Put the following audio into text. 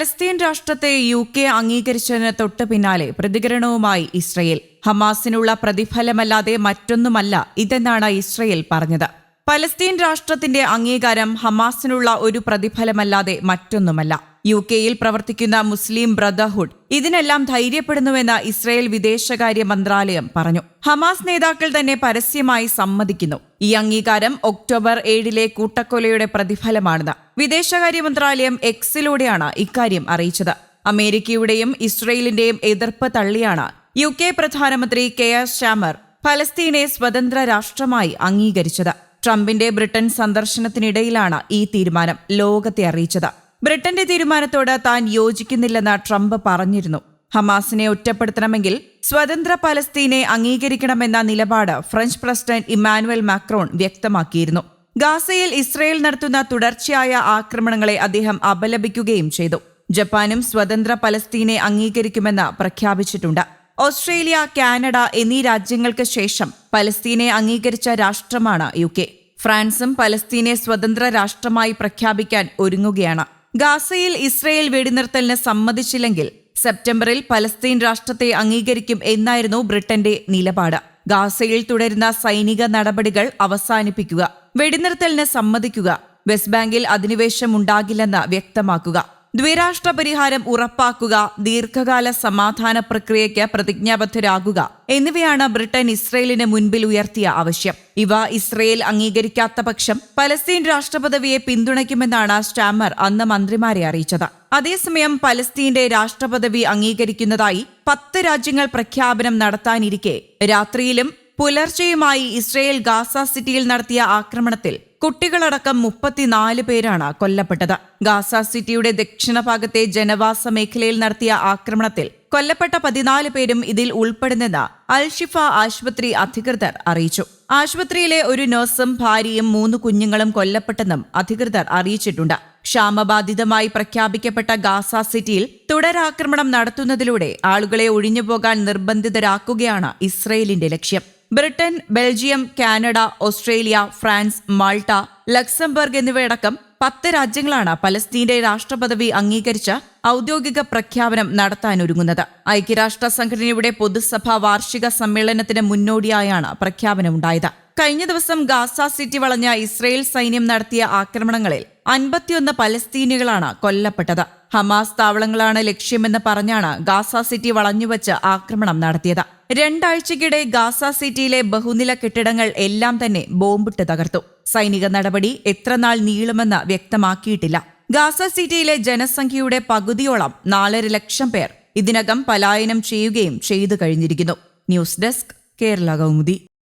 Palestine രാഷ്ട്രത്തെ U K അംഗീകരിച്ചതിന് തൊട്ടു പിന്നാലെ പ്രതികരണവുമായി ഇസ്രയേൽ. ഹമാസിനുള്ള പ്രതിഫലമല്ലാതെ മറ്റൊന്നുമല്ല ഇതെന്നാണ് ഇസ്രയേൽ പറഞ്ഞത്. പലസ്തീൻ രാഷ്ട്രത്തിന്റെ അംഗീകാരം ഹമാസിനുള്ള ഒരു പ്രതിഫലമല്ലാതെ മറ്റൊന്നുമല്ല. യു കെയിൽ പ്രവർത്തിക്കുന്ന മുസ്ലിം ബ്രദർഹുഡ്. ഇതിനെല്ലാം ധൈര്യപ്പെടുന്നുവെന്ന് ഇസ്രായേൽ വിദേശകാര്യ മന്ത്രാലയം പറഞ്ഞു. ഹമാസ് നേതാക്കൾ തന്നെ പരസ്യമായി സമ്മതിക്കുന്നു. ഈ അംഗീകാരം ഒക്ടോബർ ഏഴിലെ കൂട്ടക്കൊലയുടെ പ്രതിഫലമാണെന്ന് വിദേശകാര്യ മന്ത്രാലയം എക്സിലൂടെയാണ് ഇക്കാര്യം അറിയിച്ചത്. അമേരിക്കയുടെയും ഇസ്രയേലിന്റെയും എതിർപ്പ് തള്ളിയാണ് യു കെ പ്രധാനമന്ത്രി കെ ആർ ഷാമർ ഫലസ്തീനെ സ്വതന്ത്ര രാഷ്ട്രമായി അംഗീകരിച്ചത്. ട്രംപിന്റെ ബ്രിട്ടൻ സന്ദർശനത്തിനിടയിലാണ് ഈ തീരുമാനം ലോകത്തെ അറിയിച്ചത്. ബ്രിട്ടന്റെ തീരുമാനത്തോട് താൻ യോജിക്കുന്നില്ലെന്ന് ട്രംപ് പറഞ്ഞിരുന്നു. ഹമാസിനെ ഒറ്റപ്പെടുത്തണമെങ്കിൽ സ്വതന്ത്ര പലസ്തീനെ അംഗീകരിക്കണമെന്ന നിലപാട് ഫ്രഞ്ച് പ്രസിഡന്റ് ഇമ്മാനുവൽ മാക്രോൺ വ്യക്തമാക്കിയിരുന്നു. ഗാസയിൽ ഇസ്രയേൽ നടത്തുന്ന തുടർച്ചയായ ആക്രമണങ്ങളെ അദ്ദേഹം അപലപിക്കുകയും ചെയ്തു. ജപ്പാനും സ്വതന്ത്ര പലസ്തീനെ അംഗീകരിക്കുമെന്ന് പ്രഖ്യാപിച്ചിട്ടുണ്ട്. ഓസ്ട്രേലിയ കാനഡ എന്നീ രാജ്യങ്ങൾക്ക് ശേഷം പലസ്തീനെ അംഗീകരിച്ച രാഷ്ട്രമാണ് യു കെ. ഫ്രാൻസും പലസ്തീനെ സ്വതന്ത്ര രാഷ്ട്രമായി പ്രഖ്യാപിക്കാൻ ഒരുങ്ങുകയാണ്. ഗാസയിൽ ഇസ്രയേൽ വെടിനിർത്തലിന് സമ്മതിച്ചില്ലെങ്കിൽ സെപ്റ്റംബറിൽ പലസ്തീൻ രാഷ്ട്രത്തെ അംഗീകരിക്കും എന്നായിരുന്നു ബ്രിട്ടന്റെ നിലപാട്. ഗാസയിൽ തുടരുന്ന സൈനിക നടപടികൾ അവസാനിപ്പിക്കുക. വെടിനിർത്തലിന് സമ്മതിക്കുക. വെസ്റ്റ് ബാങ്കിൽ അധിനിവേശം ഉണ്ടാകില്ലെന്ന് വ്യക്തമാക്കുക. ദ്വിരാഷ്ട്ര പരിഹാരം ഉറപ്പാക്കുക ദീർഘകാല സമാധാന പ്രക്രിയയ്ക്ക് പ്രതിജ്ഞാബദ്ധരാകുക എന്നിവയാണ് ബ്രിട്ടൻ ഇസ്രയേലിന് മുൻപിൽ ഉയർത്തിയ ആവശ്യം. ഇവ ഇസ്രയേൽ അംഗീകരിക്കാത്ത പക്ഷം പലസ്തീൻ രാഷ്ട്രപദവിയെ പിന്തുണയ്ക്കുമെന്നാണ് സ്റ്റാമർ അന്ന് മന്ത്രിമാരെ അറിയിച്ചത്. അതേസമയം പലസ്തീന്റെ രാഷ്ട്രപദവി അംഗീകരിക്കുന്നതായി പത്ത് രാജ്യങ്ങൾ പ്രഖ്യാപനം നടത്താനിരിക്കെ. രാത്രിയിലും പുലർച്ചെയുമായി ഇസ്രയേൽ ഗാസ സിറ്റിയിൽ നടത്തിയ ആക്രമണത്തിൽ കുട്ടികളടക്കം മുപ്പത്തിനാല് പേരാണ് കൊല്ലപ്പെട്ടത്. ഗാസ സിറ്റിയുടെ ദക്ഷിണ ഭാഗത്തെ ജനവാസ മേഖലയിൽ നടത്തിയ ആക്രമണത്തിൽ കൊല്ലപ്പെട്ട പതിനാല് പേരും ഇതിൽ ഉൾപ്പെടുന്നെന്ന് അൽഷിഫ ആശുപത്രി അധികൃതർ അറിയിച്ചു. ആശുപത്രിയിലെ ഒരു നഴ്സും ഭാര്യയും മൂന്ന് കുഞ്ഞുങ്ങളും കൊല്ലപ്പെട്ടെന്നും അധികൃതർ അറിയിച്ചിട്ടുണ്ട്. ക്ഷാമബാധിതമായി പ്രഖ്യാപിക്കപ്പെട്ട ഗാസ സിറ്റിയിൽ തുടരാക്രമണം നടത്തുന്നതിലൂടെ ആളുകളെ ഒഴിഞ്ഞുപോകാൻ നിർബന്ധിതരാക്കുകയാണ് ഇസ്രയേലിന്റെ ലക്ഷ്യം. Britain Belgium Canada Australia France Malta Luxembourg എന്നിവയടക്കം പത്ത് രാജ്യങ്ങളാണ് പലസ്തീന്റെ രാഷ്ട്രപദവി അംഗീകരിച്ച ഔദ്യോഗിക പ്രഖ്യാപനം നടത്താനൊരുങ്ങുന്നത്. ഐക്യരാഷ്ട്ര സംഘടനയുടെ പൊതുസഭാ വാർഷിക സമ്മേളനത്തിന് മുന്നോടിയായാണ് പ്രഖ്യാപനമുണ്ടായത്. കഴിഞ്ഞ ദിവസം ഗാസ സിറ്റി വളഞ്ഞ ഇസ്രയേൽ സൈന്യം നടത്തിയ ആക്രമണങ്ങളിൽ അൻപത്തിയൊന്ന് പലസ്തീനികളാണ് കൊല്ലപ്പെട്ടത്. ഹമാസ് താവളങ്ങളാണ് ലക്ഷ്യമെന്ന് പറഞ്ഞാണ് ഗാസ സിറ്റി വളഞ്ഞുവച്ച് ആക്രമണം നടത്തിയത്. രണ്ടാഴ്ചയ്ക്കിടെ ഗാസ സിറ്റിയിലെ ബഹുനില കെട്ടിടങ്ങൾ എല്ലാം തന്നെ ബോംബിട്ട് തകർത്തു. സൈനിക നടപടി എത്ര നാൾ നീളുമെന്ന് വ്യക്തമാക്കിയിട്ടില്ല. ഗാസ സിറ്റിയിലെ ജനസംഖ്യയുടെ പകുതിയോളം നാലര ലക്ഷം പേർ ഇതിനകം പലായനം ചെയ്യുകയും ചെയ്തു കഴിഞ്ഞിരിക്കുന്നു. News desk Kerala Kaumudi.